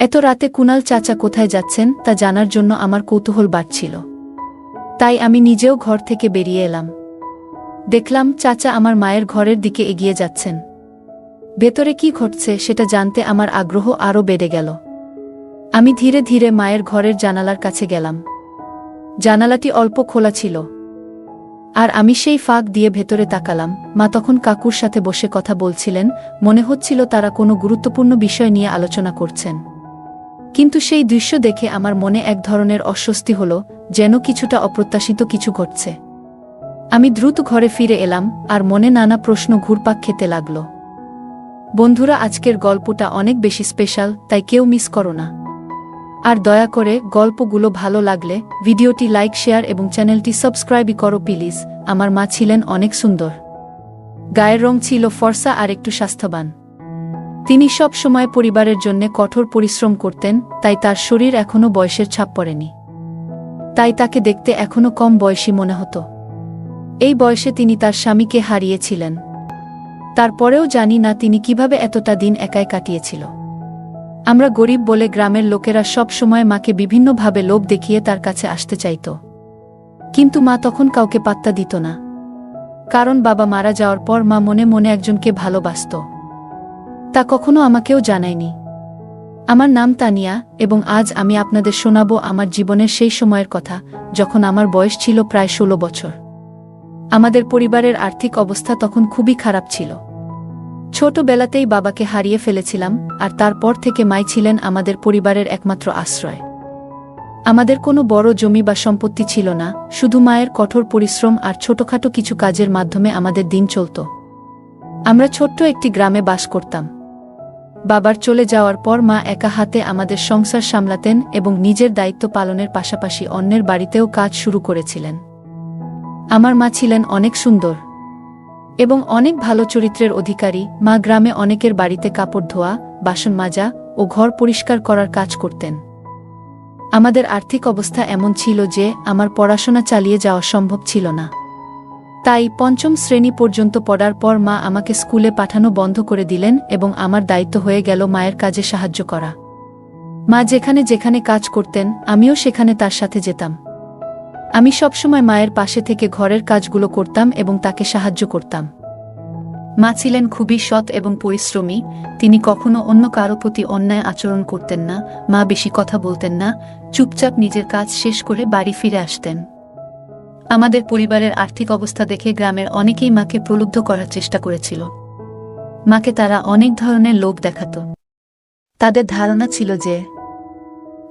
এত রাতে কুনাল চাচা কোথায় যাচ্ছেন তা জানার জন্য আমার কৌতূহল বাড়ছিল। তাই আমি নিজেও ঘর থেকে বেরিয়ে এলাম। দেখলাম চাচা আমার মায়ের ঘরের দিকে এগিয়ে যাচ্ছেন। ভেতরে কি ঘটছে সেটা জানতে আমার আগ্রহ আরও বেড়ে গেল। আমি ধীরে ধীরে মায়ের ঘরের জানালার কাছে গেলাম। জানালাটি অল্প খোলা ছিল। আর আমি সেই ফাঁক দিয়ে ভেতরে তাকালাম। মা তখন কাকুর সাথে বসে কথা বলছিলেন। মনে হচ্ছিল তারা কোনো গুরুত্বপূর্ণ বিষয় নিয়ে আলোচনা করছেন। কিন্তু সেই দৃশ্য দেখে আমার মনে এক ধরনের অস্বস্তি হল, যেন কিছুটা অপ্রত্যাশিত কিছু ঘটছে। আমি দ্রুত ঘরে ফিরে এলাম, আর মনে নানা প্রশ্ন ঘুরপাক খেতে লাগল। বন্ধুরা, আজকের গল্পটা অনেক বেশি স্পেশাল, তাই কেউ মিস করো না। আর দয়া করে গল্পগুলো ভালো লাগলে, ভিডিওটি লাইক, শেয়ার এবং চ্যানেলটি সাবস্ক্রাইবই করো প্লিজ। আমার মা ছিলেন অনেক সুন্দর। গায়ের রং ছিল ফর্সা আর একটু স্বাস্থ্যবান। তিনি সব সময় পরিবারের জন্য কঠোর পরিশ্রম করতেন, তাই তার শরীর এখনও বয়সের ছাপ পড়েনি। তাই তাকে দেখতে এখনও কম বয়সী মনে হতো। এই বয়সে তিনি তার স্বামীকে হারিয়েছিলেন। তারপরেও জানি না তিনি কীভাবে এতটা দিন একাই কাটিয়েছিল। আমরা গরিব বলে গ্রামের লোকেরা সব সময় মাকে বিভিন্নভাবে লোভ দেখিয়ে তার কাছে আসতে চাইত। কিন্তু মা তখন কাউকে পাত্তা দিত না। কারণ বাবা মারা যাওয়ার পর মা মনে মনে একজনকে ভালোবাসত। তা কখনো আমাকেও জানায়নি। আমার নাম তানিয়া এবং আজ আমি আপনাদের শোনাব আমার জীবনের সেই সময়ের কথা, যখন আমার বয়স ছিল প্রায় ষোলো বছর। আমাদের পরিবারের আর্থিক অবস্থা তখন খুবই খারাপ ছিল। ছোটবেলাতেই বাবাকে হারিয়ে ফেলেছিলাম, আর তারপর থেকে মাই ছিলেন আমাদের পরিবারের একমাত্র আশ্রয়। আমাদের কোনো বড় জমি বা সম্পত্তি ছিল না, শুধু মায়ের কঠোর পরিশ্রম আর ছোটখাটো কিছু কাজের মাধ্যমে আমাদের দিন চলত। আমরা ছোট্ট একটি গ্রামে বাস করতাম। বাবার চলে যাওয়ার পর মা একা হাতে আমাদের সংসার সামলাতেন এবং নিজের দায়িত্ব পালনের পাশাপাশি অন্যের বাড়িতেও কাজ শুরু করেছিলেন। আমার মা ছিলেন অনেক সুন্দর এবং অনেক ভালো চরিত্রের অধিকারী। মা গ্রামে অনেকের বাড়িতে কাপড় ধোয়া, বাসন মাজা ও ঘর পরিষ্কার করার কাজ করতেন। আমাদের আর্থিক অবস্থা এমন ছিল যে, আমার পড়াশোনা চালিয়ে যাওয়া সম্ভব ছিল না। তাই পঞ্চম শ্রেণি পর্যন্ত পড়ার পর মা আমাকে স্কুলে পাঠানো বন্ধ করে দিলেন এবং আমার দায়িত্ব হয়ে গেল মায়ের কাজে সাহায্য করা। মা যেখানে যেখানে কাজ করতেন, আমিও সেখানে তার সাথে যেতাম। আমি সবসময় মায়ের পাশে থেকে ঘরের কাজগুলো করতাম এবং তাকে সাহায্য করতাম। মা ছিলেন খুবই সৎ এবং পরিশ্রমী, তিনি কখনো অন্য কারও প্রতি অন্যায় আচরণ করতেন না, মা বেশি কথা বলতেন না, চুপচাপ নিজের কাজ শেষ করে বাড়ি ফিরে আসতেন। আমাদের পরিবারের আর্থিক অবস্থা দেখে গ্রামের অনেকেই মাকে প্রলুব্ধ করার চেষ্টা করেছিল। মাকে তারা অনেক ধরনের লোভ দেখাত। তাদের ধারণা ছিল যে,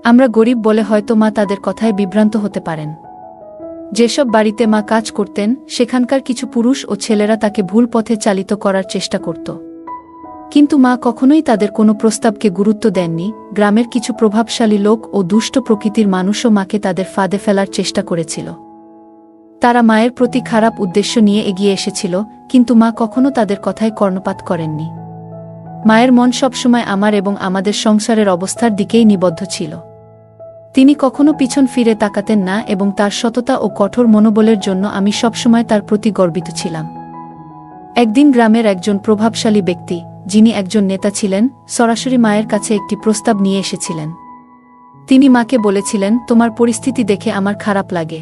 আমরা গরিব বলে হয়তো মা তাদের কথায় বিভ্রান্ত হতে পারেন। যেসব বাড়িতে মা কাজ করতেন, সেখানকার কিছু পুরুষ ও ছেলেরা তাকে ভুল পথে চালিত করার চেষ্টা করত। কিন্তু মা কখনোই তাদের কোনো প্রস্তাবকে গুরুত্ব দেননি। গ্রামের কিছু প্রভাবশালী লোক ও দুষ্ট প্রকৃতির মানুষও মাকে তাদের ফাঁদে ফেলার চেষ্টা করেছিল। তারা মায়ের প্রতি খারাপ উদ্দেশ্য নিয়ে এগিয়ে এসেছিল, কিন্তু মা কখনো তাদের কথায় কর্ণপাত করেননি। মায়ের মন সবসময় আমার এবং আমাদের সংসারের অবস্থার দিকেই নিবদ্ধ ছিল। তিনি কখনো পিছন ফিরে তাকাতেন না এবং তার সততা ও কঠোর মনোবলের জন্য আমি সবসময় তার প্রতি গর্বিত ছিলাম। একদিন গ্রামের একজন প্রভাবশালী ব্যক্তি, যিনি একজন নেতা ছিলেন, সরাসরি মায়ের কাছে একটি প্রস্তাব নিয়ে এসেছিলেন। তিনি মাকে বলেছিলেন, তোমার পরিস্থিতি দেখে আমার খারাপ লাগে।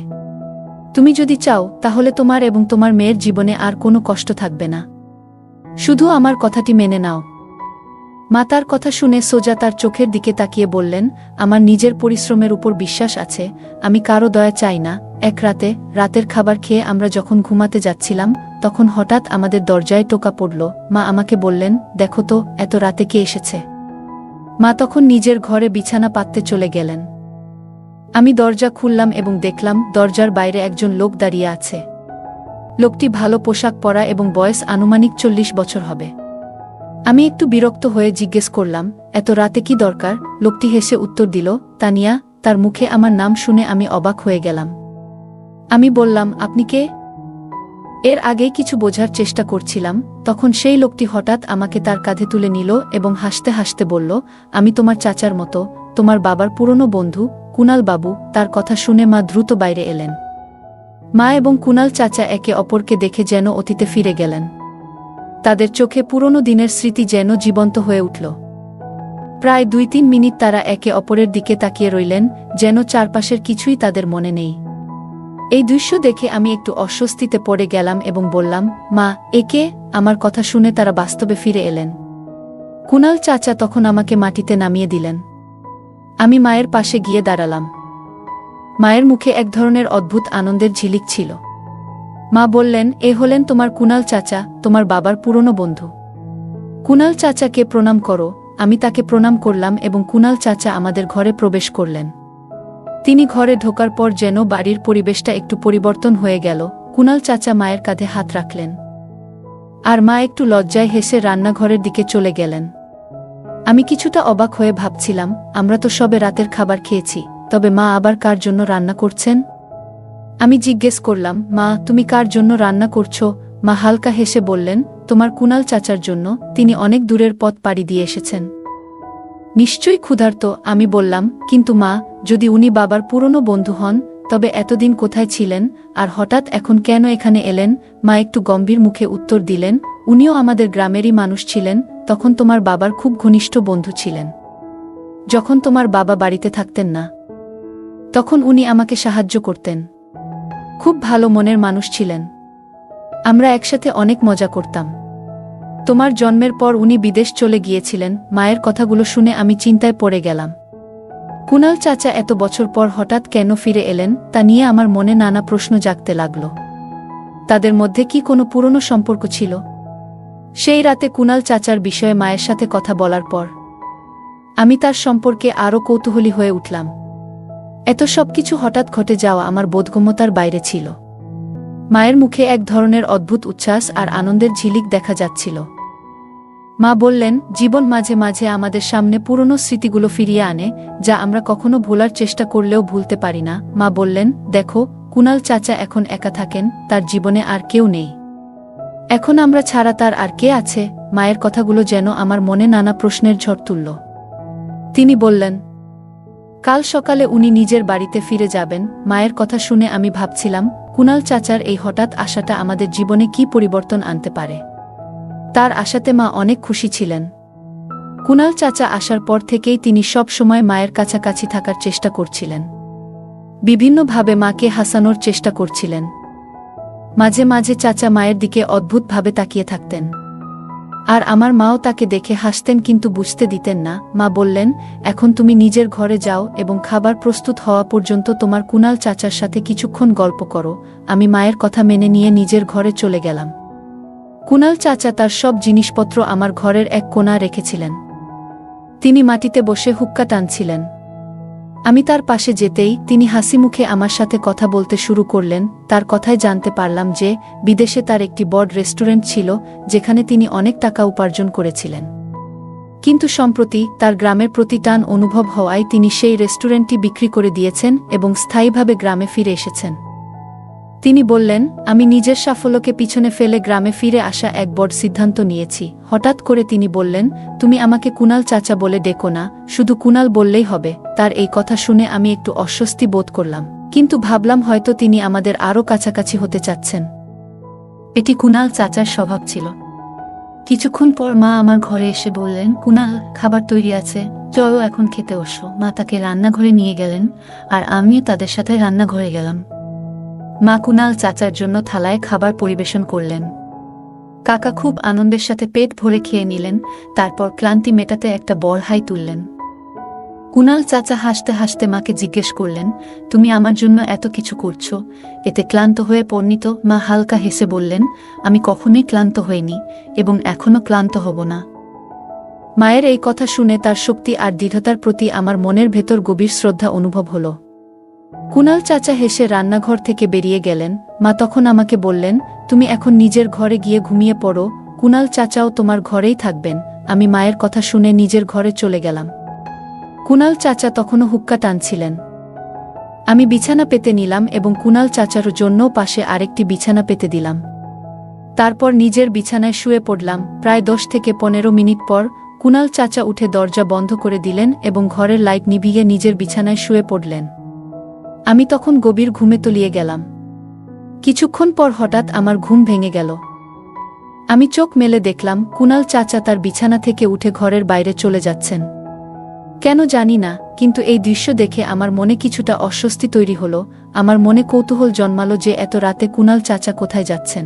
তুমি যদি চাও, তাহলে তোমার এবং তোমার মেয়ের জীবনে আর কোনো কষ্ট থাকবে না। শুধু আমার কথাটি মেনে নাও। মা তার কথা শুনে সোজা তার চোখের দিকে তাকিয়ে বললেন, আমার নিজের পরিশ্রমের উপর বিশ্বাস আছে, আমি কারও দয়া চাই না। এক রাতে, রাতের খাবার খেয়ে আমরা যখন ঘুমাতে যাচ্ছিলাম, তখন হঠাৎ আমাদের দরজায় টোকা পড়ল। মা আমাকে বললেন, দেখো তো, এত রাতে কে এসেছে? মা তখন নিজের ঘরে বিছানা পাততে চলে গেলেন। আমি দরজা খুললাম এবং দেখলাম দরজার বাইরে একজন লোক দাঁড়িয়ে আছে। লোকটি ভালো পোশাক পরা এবং বয়স আনুমানিক চল্লিশ বছর হবে। আমি একটু বিরক্ত হয়ে জিজ্ঞেস করলাম, এত রাতে কি দরকার? লোকটি হেসে উত্তর দিল, তানিয়া, তার মুখে আমার নাম শুনে আমি অবাক হয়ে গেলাম। আমি বললাম, আপনি কে? এর আগেই কিছু বোঝার চেষ্টা করছিলাম, তখন সেই লোকটি হঠাৎ আমাকে তার কাঁধে তুলে নিল এবং হাসতে হাসতে বলল, আমি তোমার চাচার মতো, তোমার বাবার পুরনো বন্ধু কুনাল বাবু তার কথা শুনে মা দ্রুত বাইরে এলেন। মা এবং কুনাল চাচা একে অপরকে দেখে যেন অতীতে ফিরে গেলেন। তাদের চোখে পুরনো দিনের স্মৃতি যেন জীবন্ত হয়ে উঠল। প্রায় দুই তিন মিনিট তারা একে অপরের দিকে তাকিয়ে রইলেন, যেন চারপাশের কিছুই তাদের মনে নেই। এই দৃশ্য দেখে আমি একটু অস্বস্তিতে পড়ে গেলাম এবং বললাম, মা, একে? আমার কথা শুনে তারা বাস্তবে ফিরে এলেন। কুনাল চাচা তখন আমাকে মাটিতে নামিয়ে দিলেন। আমি মায়ের পাশে গিয়ে দাঁড়ালাম। মায়ের মুখে এক ধরনের অদ্ভুত আনন্দের ঝিলিক ছিল। মা বললেন, এ হলেন তোমার কুনাল চাচা, তোমার বাবার পুরনো বন্ধু। কুনাল চাচাকে প্রণাম করো, আমি তাকে প্রণাম করলাম এবং কুনাল চাচা আমাদের ঘরে প্রবেশ করলেন। তিনি ঘরে ঢোকার পর যেন বাড়ির পরিবেশটা একটু পরিবর্তন হয়ে গেল, কুনাল চাচা মায়ের কাঁধে হাত রাখলেন। আর মা একটু লজ্জায় হেসে রান্নাঘরের দিকে চলে গেলেন। আমি কিছুটা অবাক হয়ে ভাবছিলাম, আমরা তো সবে রাতের খাবার খেয়েছি, তবে মা আবার কার জন্য রান্না করছেন? আমি জিজ্ঞেস করলাম, মা, তুমি কার জন্য রান্না করছ? মা হালকা হেসে বললেন, তোমার কুনাল চাচার জন্য, তিনি অনেক দূরের পথ পাড়ি দিয়ে এসেছেন। নিশ্চয়ই ক্ষুধার্ত, আমি বললাম, কিন্তু মা, যদি উনি বাবার পুরনো বন্ধু হন তবে এতদিন কোথায় ছিলেন আর হঠাৎ এখন কেন এখানে এলেন? মা একটু গম্ভীর মুখে উত্তর দিলেন, উনিও আমাদের গ্রামেরই মানুষ ছিলেন, তখন তোমার বাবার খুব ঘনিষ্ঠ বন্ধু ছিলেন। যখন তোমার বাবা বাড়িতে থাকতেন না, তখন উনি আমাকে সাহায্য করতেন। খুব ভালো মনের মানুষ ছিলেন। আমরা একসাথে অনেক মজা করতাম। তোমার জন্মের পর উনি বিদেশ চলে গিয়েছিলেন, মায়ের কথাগুলো শুনে আমি চিন্তায় পড়ে গেলাম। কুনাল চাচা এত বছর পর হঠাৎ কেন ফিরে এলেন, তা নিয়ে আমার মনে নানা প্রশ্ন জাগতে লাগল। তাদের মধ্যে কি কোনো পুরনো সম্পর্ক ছিল? সেই রাতে কুনাল চাচার বিষয়ে মায়ের সাথে কথা বলার পর, আমি তার সম্পর্কে আরও কৌতূহলী হয়ে উঠলাম। এত সবকিছু হঠাৎ ঘটে যাওয়া আমার বোধগম্যতার বাইরে ছিল। মায়ের মুখে এক ধরনের অদ্ভুত উচ্ছ্বাস আর আনন্দের ঝিলিক দেখা যাচ্ছিল। মা বললেন, জীবন মাঝে মাঝে আমাদের সামনে পুরনো স্মৃতিগুলো ফিরিয়ে আনে, যা আমরা কখনো ভোলার চেষ্টা করলেও ভুলতে পারি না। মা বললেন, দেখো, কুনাল চাচা এখন একা থাকেন, তার জীবনে আর কেউ নেই। এখন আমরা ছাড়া তার আর কে আছে? মায়ের কথাগুলো যেন আমার মনে নানা প্রশ্নের ঝড় তুলল। তিনি বললেন, কাল সকালে উনি নিজের বাড়িতে ফিরে যাবেন। মায়ের কথা শুনে আমি ভাবছিলাম, কুনাল চাচার এই হঠাৎ আশাটা আমাদের জীবনে কি পরিবর্তন আনতে পারে? তার আশাতে মা অনেক খুশি ছিলেন। কুনাল চাচা আসার পর থেকেই তিনি সব সময় মায়ের কাছাকাছি থাকার চেষ্টা করছিলেন। বিভিন্নভাবে মাকে হাসানোর চেষ্টা করছিলেন। মাঝে মাঝে চাচা মায়ের দিকে অদ্ভুতভাবে তাকিয়ে থাকতেন। আর আমার মাও তাকে দেখে হাসতেন কিন্তু বুঝতে দিতেন না। মা বললেন, এখন তুমি নিজের ঘরে যাও এবং খাবার প্রস্তুত হওয়া পর্যন্ত তোমার কুনাল চাচার সাথে কিছুক্ষণ গল্প করো। আমি মায়ের কথা মেনে নিয়ে নিজের ঘরে চলে গেলাম। কুনাল চাচা তার সব জিনিসপত্র আমার ঘরের এক কোণা রেখেছিলেন। তিনি মাটিতে বসে হুক্কা টানছিলেন। আমি তার পাশে যেতেই তিনি হাসি মুখে আমার সাথে কথা বলতে শুরু করলেন, তার কথায় জানতে পারলাম যে, বিদেশে তার একটি বড় রেস্টুরেন্ট ছিল, যেখানে তিনি অনেক টাকা উপার্জন করেছিলেন। কিন্তু সম্প্রতি তার গ্রামের প্রতি টান অনুভব হওয়ায় তিনি সেই রেস্টুরেন্টটি বিক্রি করে দিয়েছেন এবং স্থায়ীভাবে গ্রামে ফিরে এসেছেন। তিনি বললেন, আমি নিজের সাফল্যকে পিছনে ফেলে গ্রামে ফিরে আসা এক বড় সিদ্ধান্ত নিয়েছি। হঠাৎ করে তিনি বললেন, তুমি আমাকে কুনাল চাচা বলে ডেকো না, শুধু কুনাল বললেই হবে। তার এই কথা শুনে আমি একটু অস্বস্তি বোধ করলাম, কিন্তু ভাবলাম হয়তো তিনি আমাদের আরও কাছাকাছি হতে চাচ্ছেন। এটি কুনাল চাচার স্বভাব ছিল। কিছুক্ষণ পর মা আমার ঘরে এসে বললেন, কুনাল, খাবার তৈরি আছে, চলো এখন খেতে ওসো মা তাকে রান্নাঘরে নিয়ে গেলেন, আর আমিও তাদের সাথে রান্নাঘরে গেলাম। মা কুনাল চাচার জন্য থালায় খাবার পরিবেশন করলেন। কাকা খুব আনন্দের সাথে পেট ভরে খেয়ে নিলেন, তারপর ক্লান্তি মেটাতে একটা বড়হাই তুললেন। কুনাল চাচা হাসতে হাসতে মাকে জিজ্ঞেস করলেন, তুমি আমার জন্য এত কিছু করছ? এতে ক্লান্ত হয়ে পণ্ডিত মা হালকা হেসে বললেন, আমি কখনোই ক্লান্ত হইনি এবং এখনও ক্লান্ত হব না। মায়ের এই কথা শুনে তার শক্তি আর দৃঢ়তার প্রতি আমার মনের ভেতর গভীর শ্রদ্ধা অনুভব হলো। কুনাল চাচা হেসে রান্নাঘর থেকে বেরিয়ে গেলেন। মা তখন আমাকে বললেন, তুমি এখন নিজের ঘরে গিয়ে ঘুমিয়ে পড়ো। কুনাল চাচাও তোমার ঘরেই থাকবেন। আমি মায়ের কথা শুনে নিজের ঘরে চলে গেলাম কুনাল চাচা তখনও হুক্কা টানছিলেন। আমি বিছানা পেতে নিলাম এবং কুনাল চাচার জন্যও পাশে আরেকটি বিছানা পেতে দিলাম। তারপর নিজের বিছানায় শুয়ে পড়লাম। প্রায় দশ থেকে পনেরো মিনিট পর কুনাল চাচা উঠে দরজা বন্ধ করে দিলেন এবং ঘরের লাইট নিভিয়ে নিজের বিছানায় শুয়ে পড়লেন। আমি তখন গভীর ঘুমে তলিয়ে গেলাম। কিছুক্ষণ পর হঠাৎ আমার ঘুম ভেঙে গেল। আমি চোখ মেলে দেখলাম, কুনাল চাচা তার বিছানা থেকে উঠে ঘরের বাইরে চলে যাচ্ছেন। কেন জানি না, কিন্তু এই দৃশ্য দেখে আমার মনে কিছুটা অস্বস্তি তৈরি হলো, আমার মনে কৌতূহল জন্মালো যে এত রাতে কুনাল চাচা কোথায় যাচ্ছেন।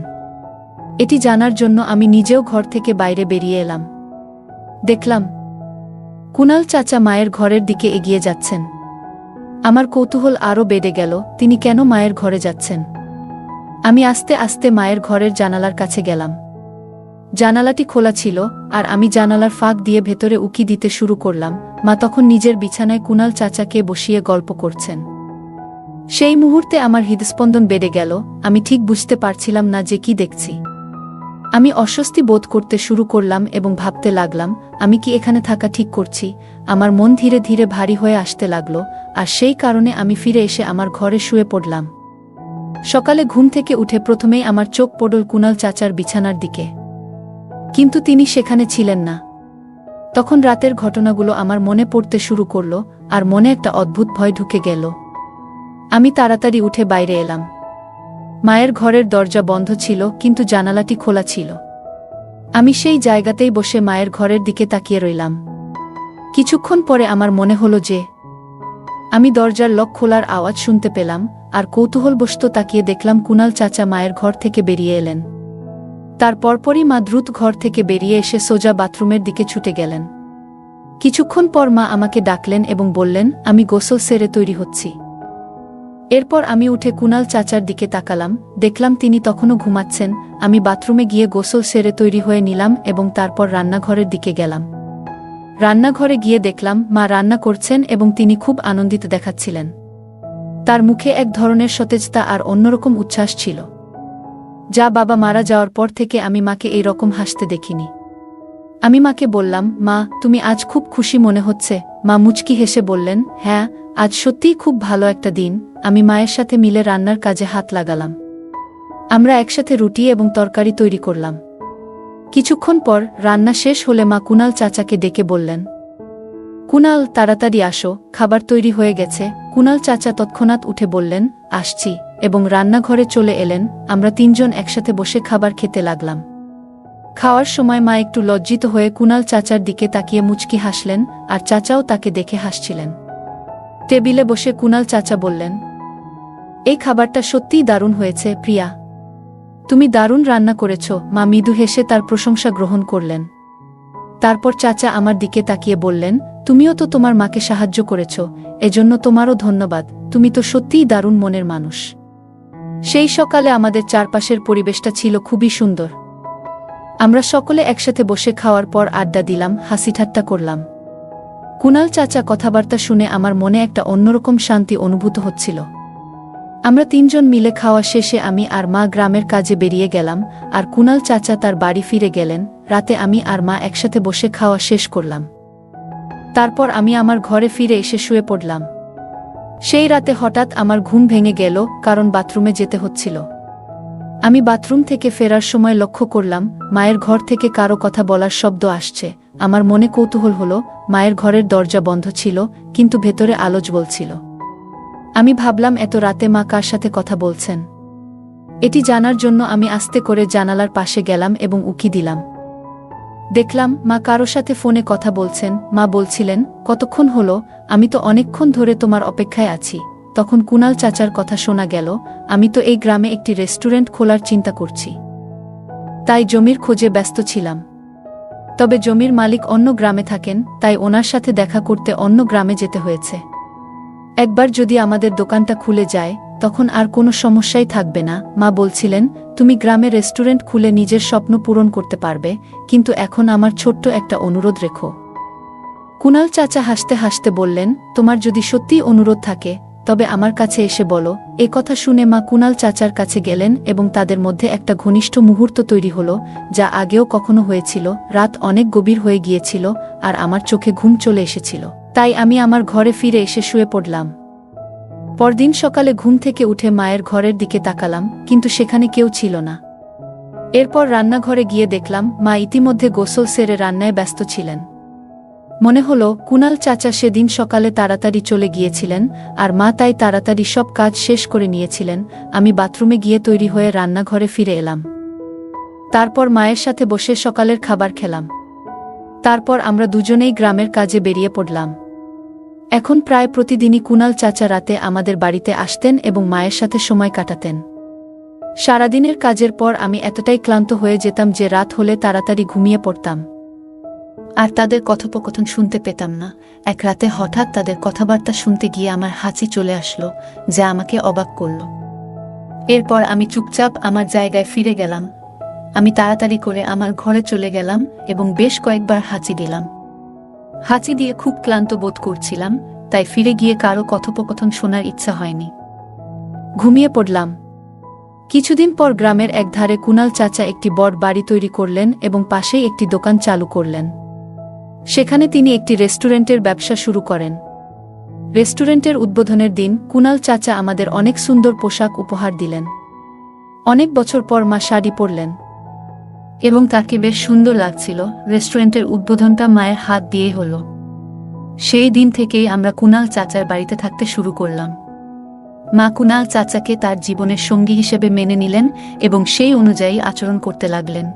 এটি জানার জন্য আমি নিজেও ঘর থেকে বাইরে বেরিয়ে এলাম। দেখলাম, কুনাল চাচা মায়ের ঘরের দিকে এগিয়ে যাচ্ছেন। আমার কৌতূহল আরও বেড়ে গেল, তিনি কেন মায়ের ঘরে যাচ্ছেন? আমি আস্তে আস্তে মায়ের ঘরের জানালার কাছে গেলাম। জানালাটি খোলা ছিল, আর আমি জানালার ফাঁক দিয়ে ভেতরে উকি দিতে শুরু করলাম, মা তখন নিজের বিছানায় কুনাল চাচাকে বসিয়ে গল্প করছেন। সেই মুহূর্তে আমার হৃদস্পন্দন বেড়ে গেল, আমি ঠিক বুঝতে পারছিলাম না যে কি দেখছি। আমি অস্বস্তি বোধ করতে শুরু করলাম এবং ভাবতে লাগলাম, আমি কি এখানে থাকা ঠিক করছি? আমার মন ধীরে ধীরে ভারী হয়ে আসতে লাগল, আর সেই কারণে আমি ফিরে এসে আমার ঘরে শুয়ে পড়লাম। সকালে ঘুম থেকে উঠে প্রথমেই আমার চোখ পড়ল কুনাল চাচার বিছানার দিকে। কিন্তু তিনি সেখানে ছিলেন না। তখন রাতের ঘটনাগুলো আমার মনে পড়তে শুরু করল, আর মনে একটা অদ্ভুত ভয় ঢুকে গেল। আমি তাড়াতাড়ি উঠে বাইরে এলাম। মায়ের ঘরের দরজা বন্ধ ছিল, কিন্তু জানালাটি খোলা ছিল। আমি সেই জায়গাতেই বসে মায়ের ঘরের দিকে তাকিয়ে রইলাম। কিছুক্ষণ পরে আমার মনে হলো যে, আমি দরজার লক খোলার আওয়াজ শুনতে পেলাম, আর কৌতূহলবশত তাকিয়ে দেখলাম কুনাল চাচা মায়ের ঘর থেকে বেরিয়ে এলেন। তার পরপরই মা দ্রুত ঘর থেকে বেরিয়ে এসে সোজা বাথরুমের দিকে ছুটে গেলেন। কিছুক্ষণ পর মা আমাকে ডাকলেন এবং বললেন, আমি গোসল সেরে তৈরি হচ্ছি। এরপর আমি উঠে কুনাল চাচার দিকে তাকালাম, দেখলাম তিনি তখনও ঘুমাচ্ছেন, আমি বাথরুমে গিয়ে গোসল সেরে তৈরি হয়ে নিলাম এবং তারপর রান্নাঘরের দিকে গেলাম। রান্নাঘরে গিয়ে দেখলাম, মা রান্না করছেন এবং তিনি খুব আনন্দিত দেখাচ্ছিলেন। তার মুখে এক ধরনের সতেজতা আর অন্যরকম উচ্ছ্বাস ছিল। যা বাবা মারা যাওয়ার পর থেকে আমি মাকে এই রকম হাসতে দেখিনি। আমি মাকে বললাম, মা, তুমি আজ খুব খুশি মনে হচ্ছে। মা মুচকি হেসে বললেন হ্যাঁ আজ সত্যিই খুব ভালো একটা দিন। আমি মায়ের সাথে মিলে রান্নার কাজে হাত লাগালাম। আমরা একসাথে রুটি এবং তরকারি তৈরি করলাম। কিছুক্ষণ পর রান্না শেষ হলে মা কুনাল চাচাকে ডেকে বললেন, কুনাল, তাড়াতাড়ি আসো, খাবার তৈরি হয়ে গেছে। কুনাল চাচা তৎক্ষণাৎ উঠে বললেন, আসছি। এবং রান্নাঘরে চলে এলেন। আমরা তিনজন একসাথে বসে খাবার খেতে লাগলাম। খাওয়ার সময় মা একটু লজ্জিত হয়ে কুনাল চাচার দিকে তাকিয়ে মুচকি হাসলেন আর চাচাও তাকে দেখে হাসছিলেন। টেবিলে বসে কুনাল চাচা বললেন এই খাবারটা সত্যিই দারুণ হয়েছে, প্রিয়া। তুমি দারুণ রান্না করেছ, মা মৃদু হেসে তার প্রশংসা গ্রহণ করলেন। তারপর চাচা আমার দিকে তাকিয়ে বললেন, তুমিও তো তোমার মাকে সাহায্য করেছ, এজন্য তোমারও ধন্যবাদ, তুমি তো সত্যিই দারুণ মনের মানুষ। সেই সকালে আমাদের চারপাশের পরিবেশটা ছিল খুবই সুন্দর। আমরা সকলে একসাথে বসে খাওয়ার পর আড্ডা দিলাম, হাসি ঠাট্টা করলাম। কুনাল চাচা কথাবার্তা শুনে আমার মনে একটা অন্যরকম শান্তি অনুভূত হচ্ছিল। আমরা তিনজন মিলে খাওয়া শেষে আমি আর মা গ্রামের কাজে বেরিয়ে গেলাম, আর কুনাল চাচা তার বাড়ি ফিরে গেলেন, রাতে আমি আর মা একসাথে বসে খাওয়া শেষ করলাম। তারপর আমি আমার ঘরে ফিরে এসে শুয়ে পড়লাম। সেই রাতে হঠাৎ আমার ঘুম ভেঙে গেল, কারণ বাথরুমে যেতে হচ্ছিল। আমি বাথরুম থেকে ফেরার সময় লক্ষ্য করলাম, মায়ের ঘর থেকে কারও কথা বলার শব্দ আসছে। আমার মনে কৌতূহল হলো, মায়ের ঘরের দরজা বন্ধ ছিল, কিন্তু ভেতরে আলোচ বলছিল আমি ভাবলাম এত রাতে মা কার সাথে কথা বলছেন। এটি জানার জন্য আমি আস্তে করে জানালার পাশে গেলাম এবং উকি দিলাম। দেখলাম মা কারও সাথে ফোনে কথা বলছেন। মা বলছিলেন, কতক্ষণ হলো? আমি তো অনেকক্ষণ ধরে তোমার অপেক্ষায় আছি। তখন কুনাল চাচার কথা শোনা গেল, আমি তো এই গ্রামে একটি রেস্টুরেন্ট খোলার চিন্তা করছি। তাই জমির খোঁজে ব্যস্ত ছিলাম। তবে জমির মালিক অন্য গ্রামে থাকেন, তাই ওনার সাথে দেখা করতে অন্য গ্রামে যেতে হয়েছে। একবার যদি আমাদের দোকানটা খুলে যায়, তখন আর কোনো সমস্যাই থাকবে না। মা বলছিলেন, তুমি গ্রামে রেস্টুরেন্ট খুলে নিজের স্বপ্ন পূরণ করতে পারবে, কিন্তু এখন আমার ছোট্ট একটা অনুরোধ রেখো। কুনাল চাচা হাসতে হাসতে বললেন, তোমার যদি সত্যিই অনুরোধ থাকে, তবে আমার কাছে এসে বলো। এ কথা শুনে মা কুনাল চাচার কাছে গেলেন এবং তাদের মধ্যে একটা ঘনিষ্ঠ মুহূর্ত তৈরি হলো, যা আগেও কখনো হয়েছিল, রাত অনেক গভীর হয়ে গিয়েছিল, আর আমার চোখে ঘুম চলে এসেছিল। তাই আমি আমার ঘরে ফিরে এসে শুয়ে পড়লাম। পরদিন সকালে ঘুম থেকে উঠে মায়ের ঘরের দিকে তাকালাম, কিন্তু সেখানে কেউ ছিল না। এরপর রান্নাঘরে গিয়ে দেখলাম, মা ইতিমধ্যে গোসল সেরে রান্নায় ব্যস্ত ছিলেন। মনে হলো, কুনাল চাচা সেদিন সকালে তাড়াতাড়ি চলে গিয়েছিলেন, আর মা তাই তাড়াতাড়ি সব কাজ শেষ করে নিয়েছিলেন, আমি বাথরুমে গিয়ে তৈরি হয়ে রান্নাঘরে ফিরে এলাম। তারপর মায়ের সাথে বসে সকালের খাবার খেলাম। তারপর আমরা দুজনেই গ্রামের কাজে বেরিয়ে পড়লাম। এখন প্রায় প্রতিদিনই কুনাল চাচা রাতে আমাদের বাড়িতে আসতেন এবং মায়ের সাথে সময় কাটাতেন। সারাদিনের কাজের পর আমি এতটাই ক্লান্ত হয়ে যেতাম যে রাত হলে তাড়াতাড়ি ঘুমিয়ে পড়তাম। আর তাদের কথোপকথন শুনতে পেতাম না। এক রাতে হঠাৎ তাদের কথাবার্তা শুনতে গিয়ে আমার হাঁচি চলে আসলো, যা আমাকে অবাক করল। এরপর আমি চুপচাপ আমার জায়গায় ফিরে গেলাম। আমি তাড়াতাড়ি করে আমার ঘরে চলে গেলাম এবং বেশ কয়েকবার হাঁচি দিলাম। হাঁচি দিয়ে খুব ক্লান্ত বোধ করছিলাম, তাই ফিরে গিয়ে কারও কথোপকথন শোনার ইচ্ছা হয়নি। ঘুমিয়ে পড়লাম। কিছুদিন পর গ্রামের একধারে কুনাল চাচা একটি বড় বাড়ি তৈরি করলেন এবং পাশেই একটি দোকান চালু করলেন। সেখানে তিনি একটি রেস্টুরেন্টের ব্যবসা শুরু করেন। রেস্টুরেন্টের উদ্বোধনের দিন কুনাল চাচা আমাদের অনেক সুন্দর পোশাক উপহার দিলেন। অনেক বছর পর মা শাড়ি পরলেন। এবং তাকে বেশ সুন্দর লাগছিল, রেস্টুরেন্টের উদ্বোধনটা মায়ের হাত দিয়ে হলো। সেই দিন থেকেই আমরা কুনাল চাচার বাড়িতে থাকতে শুরু করলাম। মা কুনাল চাচাকে তার জীবনের সঙ্গী হিসেবে মেনে নিলেন এবং সেই অনুযায়ী আচরণ করতে লাগলেন।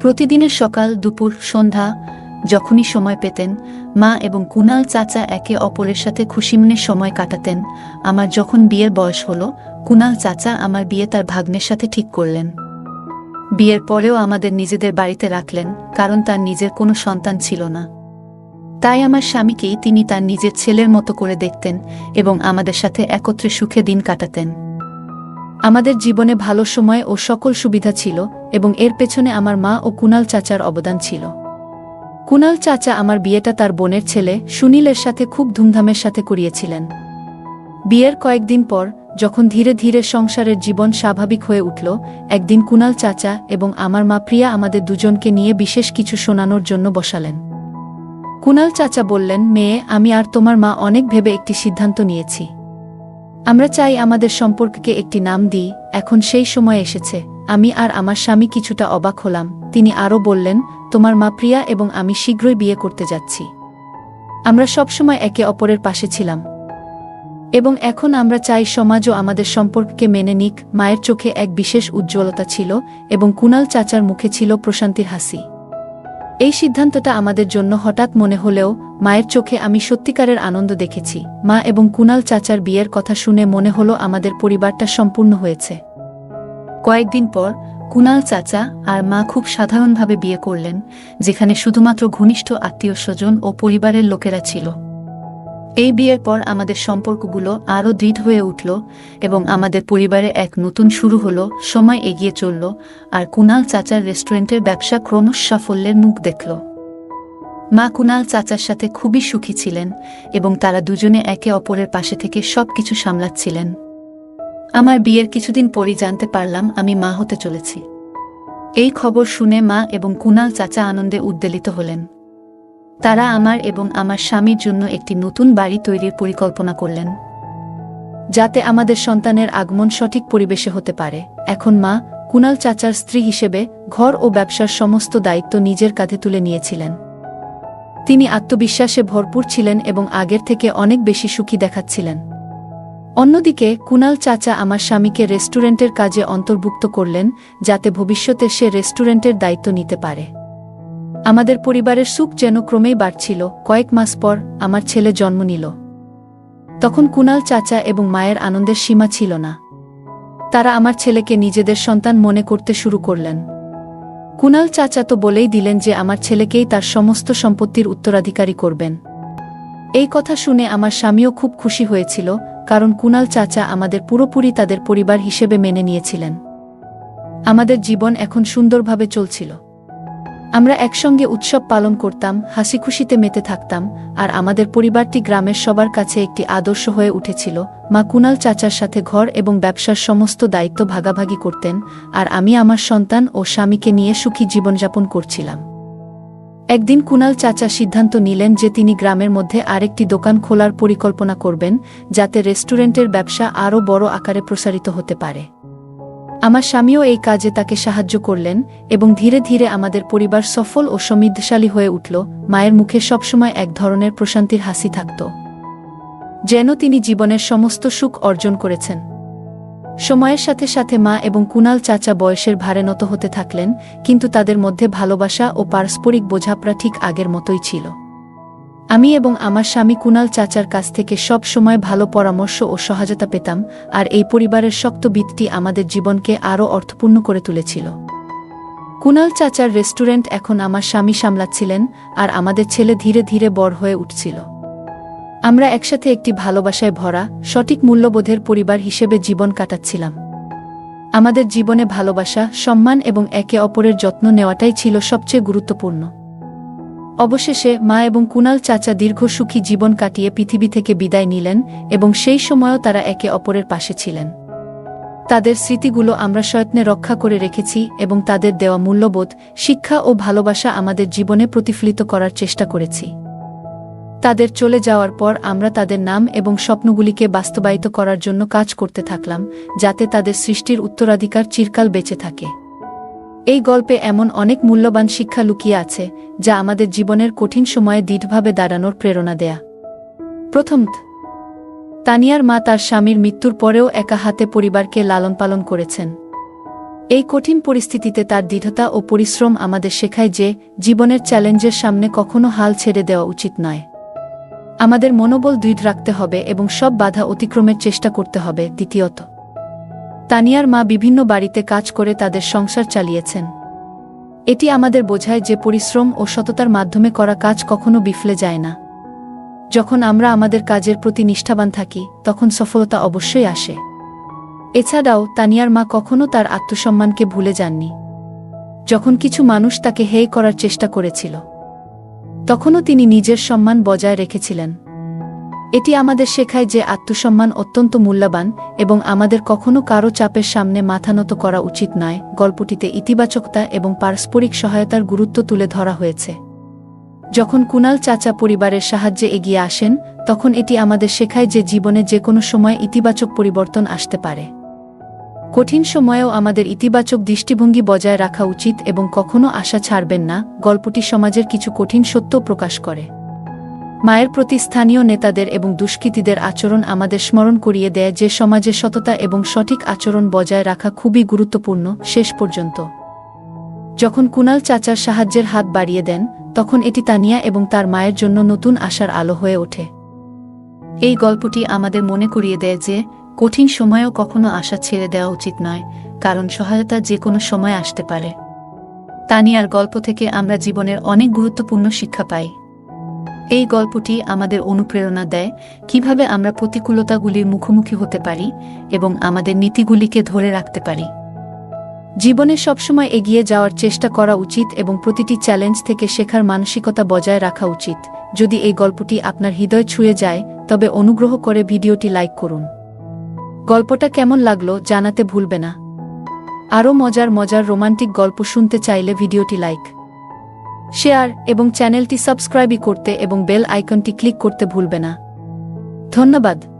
প্রতিদিনের সকাল, দুপুর, সন্ধ্যা, যখনই সময় পেতেন, মা এবং কুনাল চাচা একে অপরের সাথে খুশিমনে সময় কাটাতেন। আমার যখন বিয়ের বয়স হলো, কুনাল চাচা আমার বিয়ে তার ভাগ্নের সাথে ঠিক করলেন। বিয়ের পরেও আমাদের নিজেদের বাড়িতে রাখলেন, কারণ তার নিজের কোনো সন্তান ছিল না। তাই আমার স্বামীকেই তিনি তার নিজের ছেলের মতো করে দেখতেন এবং আমাদের সাথে একত্রে সুখে দিন কাটাতেন। আমাদের জীবনে ভালো সময় ও সকল সুবিধা ছিল এবং এর পেছনে আমার মা ও কুনাল চাচার অবদান ছিল। কুনাল চাচা আমার বিয়েটা তার বোনের ছেলে সুনীলের সাথে খুব ধুমধামের সাথে করিয়েছিলেন। বিয়ের কয়েকদিন পর যখন ধীরে ধীরে সংসারের জীবন স্বাভাবিক হয়ে উঠল, একদিন কুনাল চাচা এবং আমার মা প্রিয়া আমাদের দুজনকে নিয়ে বিশেষ কিছু শোনানোর জন্য বসালেন। কুনাল চাচা বললেন, মেয়ে, আমি আর তোমার মা অনেক ভেবে একটি সিদ্ধান্ত নিয়েছি। আমরা চাই আমাদের সম্পর্ককে একটি নাম দিই, এখন সেই সময় এসেছে। আমি আর আমার স্বামী কিছুটা অবাক হলাম। তিনি আরও বললেন, তোমার মা প্রিয়া এবং আমি শীঘ্রই বিয়ে করতে যাচ্ছি। আমরা সবসময় একে অপরের পাশে ছিলাম। এবং এখন আমরা চাই সমাজও আমাদের সম্পর্ককে মেনে নিক, মায়ের চোখে এক বিশেষ উজ্জ্বলতা ছিল এবং কুনাল চাচার মুখে ছিল প্রশান্তির হাসি। এই সিদ্ধান্তটা আমাদের জন্য হঠাৎ মনে হলেও, মায়ের চোখে আমি সত্যিকারের আনন্দ দেখেছি। মা এবং কুনাল চাচার বিয়ের কথা শুনে মনে হলো আমাদের পরিবারটা সম্পূর্ণ হয়েছে। কয়েকদিন পর, কুনাল চাচা আর মা খুব সাধারণভাবে বিয়ে করলেন, যেখানে শুধুমাত্র ঘনিষ্ঠ আত্মীয় স্বজন ও পরিবারের লোকেরা ছিল। এই বিয়ের পর আমাদের সম্পর্কগুলো আরও দৃঢ় হয়ে উঠল এবং আমাদের পরিবারে এক নতুন শুরু হলো, সময় এগিয়ে চলল, আর কুনাল চাচার রেস্টুরেন্টের ব্যবসা ক্রমশ সাফল্যের মুখ দেখল। মা কুনাল চাচার সাথে খুবই সুখী ছিলেন এবং তারা দুজনে একে অপরের পাশে থেকে সব কিছু সামলাচ্ছিলেন। আমার বিয়ের কিছুদিন পরই জানতে পারলাম আমি মা হতে চলেছি। এই খবর শুনে মা এবং কুনাল চাচা আনন্দে উদ্বেলিত হলেন। তারা আমার এবং আমার স্বামীর জন্য একটি নতুন বাড়ি তৈরির পরিকল্পনা করলেন। যাতে আমাদের সন্তানের আগমন সঠিক পরিবেশে হতে পারে। এখন মা, কুনাল চাচার স্ত্রী হিসেবে ঘর ও ব্যবসার সমস্ত দায়িত্ব নিজের কাঁধে তুলে নিয়েছিলেন। তিনি আত্মবিশ্বাসে ভরপুর ছিলেন এবং আগের থেকে অনেক বেশি সুখী দেখাচ্ছিলেন। অন্যদিকে, কুনাল চাচা আমার স্বামীকে রেস্টুরেন্টের কাজে অন্তর্ভুক্ত করলেন, যাতে ভবিষ্যতে সে রেস্টুরেন্টের দায়িত্ব নিতে পারে। আমাদের পরিবারের সুখ যেন ক্রমেই বাড়ছিল। কয়েক মাস পর আমার ছেলে জন্ম নিল। তখন কুনাল চাচা এবং মায়ের আনন্দের সীমা ছিল না। তারা আমার ছেলেকে নিজেদের সন্তান মনে করতে শুরু করলেন। কুনাল চাচা তো বলেই দিলেন যে আমার ছেলেকেই তার সমস্ত সম্পত্তির উত্তরাধিকারী করবেন। এই কথা শুনে আমার স্বামীও খুব খুশি হয়েছিল, কারণ কুনাল চাচা আমাদের পুরোপুরি তাদের পরিবার হিসেবে মেনে নিয়েছিলেন। আমাদের জীবন এখন সুন্দরভাবে চলছিল। আমরা একসঙ্গে উৎসব পালন করতাম হাসি খুশিতে মেতে থাকতাম, আর আমাদের পরিবারটি গ্রামের সবার কাছে একটি আদর্শ হয়ে উঠেছিল। মা কুনাল চাচার সাথে ঘর এবং ব্যবসার সমস্ত দায়িত্ব ভাগাভাগি করতেন, আর আমি আমার সন্তান ও স্বামীকে নিয়ে সুখী জীবনযাপন করছিলাম। একদিন কুনাল চাচা সিদ্ধান্ত নিলেন যে তিনি গ্রামের মধ্যে আরেকটি দোকান খোলার পরিকল্পনা করবেন, যাতে রেস্টুরেন্টের ব্যবসা আরও বড় আকারে প্রসারিত হতে পারে। আমার স্বামীও এই কাজে তাকে সাহায্য করলেন এবং ধীরে ধীরে আমাদের পরিবার সফল ও সমৃদ্ধশালী হয়ে উঠল। মায়ের মুখে সবসময় এক ধরনের প্রশান্তির হাসি থাকত। যেন তিনি জীবনের সমস্ত সুখ অর্জন করেছেন। সময়ের সাথে সাথে মা এবং কুনাল চাচা বয়সের ভারে নত হতে থাকলেন, কিন্তু তাদের মধ্যে ভালোবাসা ও পারস্পরিক বোঝাপড়া ঠিক আগের মতোই ছিল। আমি এবং আমার স্বামী কুনাল চাচার কাছ থেকে সব সময় ভালো পরামর্শ ও সহায়তা পেতাম, আর এই পরিবারের শক্ত ভিত্তি আমাদের জীবনকে আরও অর্থপূর্ণ করে তুলেছিল। কুনাল চাচার রেস্টুরেন্ট এখন আমার স্বামী সামলাচ্ছিলেন, আর আমাদের ছেলে ধীরে ধীরে বড় হয়ে উঠছিল। আমরা একসাথে একটি ভালোবাসায় ভরা, সঠিক মূল্যবোধের পরিবার হিসেবে জীবন কাটাচ্ছিলাম। আমাদের জীবনে ভালোবাসা, সম্মান এবং একে অপরের যত্ন নেওয়াটাই ছিল সবচেয়ে গুরুত্বপূর্ণ। অবশেষে মা এবং কুনাল চাচা দীর্ঘ সুখী জীবন কাটিয়ে পৃথিবী থেকে বিদায় নিলেন এবং সেই সময়ও তারা একে অপরের পাশে ছিলেন। তাদের স্মৃতিগুলো আমরা সয়ত্নে রক্ষা করে রেখেছি এবং তাদের দেওয়া মূল্যবোধ, শিক্ষা ও ভালোবাসা আমাদের জীবনে প্রতিফলিত করার চেষ্টা করেছি। তাদের চলে যাওয়ার পর আমরা তাদের নাম এবং স্বপ্নগুলিকে বাস্তবায়িত করার জন্য কাজ করতে থাকলাম, যাতে তাদের সৃষ্টির উত্তরাধিকার চিরকাল বেঁচে থাকে। এই গল্পে এমন অনেক মূল্যবান শিক্ষা লুকিয়ে আছে, যা আমাদের জীবনের কঠিন সময়ে দৃঢ়ভাবে দাঁড়ানোর প্রেরণা দেয়া। প্রথম, তানিয়ার মা তার স্বামীর মৃত্যুর পরেও একা হাতে পরিবারকে লালন পালন করেছেন। এই কঠিন পরিস্থিতিতে তার দৃঢ়তা ও পরিশ্রম আমাদের শেখায় যে, জীবনের চ্যালেঞ্জের সামনে কখনো হাল ছেড়ে দেওয়া উচিত নয়। আমাদের মনোবল দৃঢ় রাখতে হবে এবং সব বাধা অতিক্রমের চেষ্টা করতে হবে, দ্বিতীয়ত। তানিয়ার মা বিভিন্ন বাড়িতে কাজ করে তাদের সংসার চালিয়েছেন। এটি আমাদের বোঝায় যে পরিশ্রম ও সততার মাধ্যমে করা কাজ কখনো বিফলে যায় না। যখন আমরা আমাদের কাজের প্রতি নিষ্ঠাবান থাকি, তখন সফলতা অবশ্যই আসে। এছাড়াও, তানিয়ার মা কখনো তার আত্মসম্মানকে ভুলে যাননি। যখন কিছু মানুষ তাকে হেয় করার চেষ্টা করেছিল, তখনও তিনি নিজের সম্মান বজায় রেখেছিলেন। এটি আমাদের শেখায় যে আত্মসম্মান অত্যন্ত মূল্যবান এবং আমাদের কখনো কারও চাপের সামনে মাথা নত করা উচিত নয়, গল্পটিতে ইতিবাচকতা এবং পারস্পরিক সহায়তার গুরুত্ব তুলে ধরা হয়েছে। যখন কুনাল চাচা পরিবারের সাহায্যে এগিয়ে আসেন, তখন এটি আমাদের শেখায় যে জীবনে যে কোনো সময় ইতিবাচক পরিবর্তন আসতে পারে। কঠিন সময়েও আমাদের ইতিবাচক দৃষ্টিভঙ্গি বজায় রাখা উচিত এবং কখনো আশা ছাড়বেন না, গল্পটি সমাজের কিছু কঠিন সত্য প্রকাশ করে। মায়ের প্রতি স্থানীয় নেতাদের এবং দুষ্কৃতীদের আচরণ আমাদের স্মরণ করিয়ে দেয় যে সমাজে সততা এবং সঠিক আচরণ বজায় রাখা খুবই গুরুত্বপূর্ণ, শেষ পর্যন্ত। যখন কুনাল চাচার সাহায্যের হাত বাড়িয়ে দেন, তখন এটি তানিয়া এবং তার মায়ের জন্য নতুন আশার আলো হয়ে ওঠে। এই গল্পটি আমাদের মনে করিয়ে দেয় যে, কঠিন সময়েও কখনো আশা ছেড়ে দেওয়া উচিত নয়, কারণ সহায়তা যে কোনো সময় আসতে পারে। তানিয়ার গল্প থেকে আমরা জীবনের অনেক গুরুত্বপূর্ণ শিক্ষা পাই। এই গল্পটি আমাদের অনুপ্রেরণা দেয় কীভাবে আমরা প্রতিকূলতাগুলির মুখোমুখি হতে পারি এবং আমাদের নীতিগুলিকে ধরে রাখতে পারি। জীবনে সবসময় এগিয়ে যাওয়ার চেষ্টা করা উচিত এবং প্রতিটি চ্যালেঞ্জ থেকে শেখার মানসিকতা বজায় রাখা উচিত। যদি এই গল্পটি আপনার হৃদয় ছুঁয়ে যায়, তবে অনুগ্রহ করে ভিডিওটি লাইক করুন। গল্পটা কেমন লাগল জানাতে ভুলবে না। আরও মজার মজার রোমান্টিক গল্প শুনতে চাইলে ভিডিওটি লাইক। শেয়ার এবং চ্যানেলটি সাবস্ক্রাইবই করতে এবং বেল আইকনটি ক্লিক করতে ভুলবে না। ধন্যবাদ।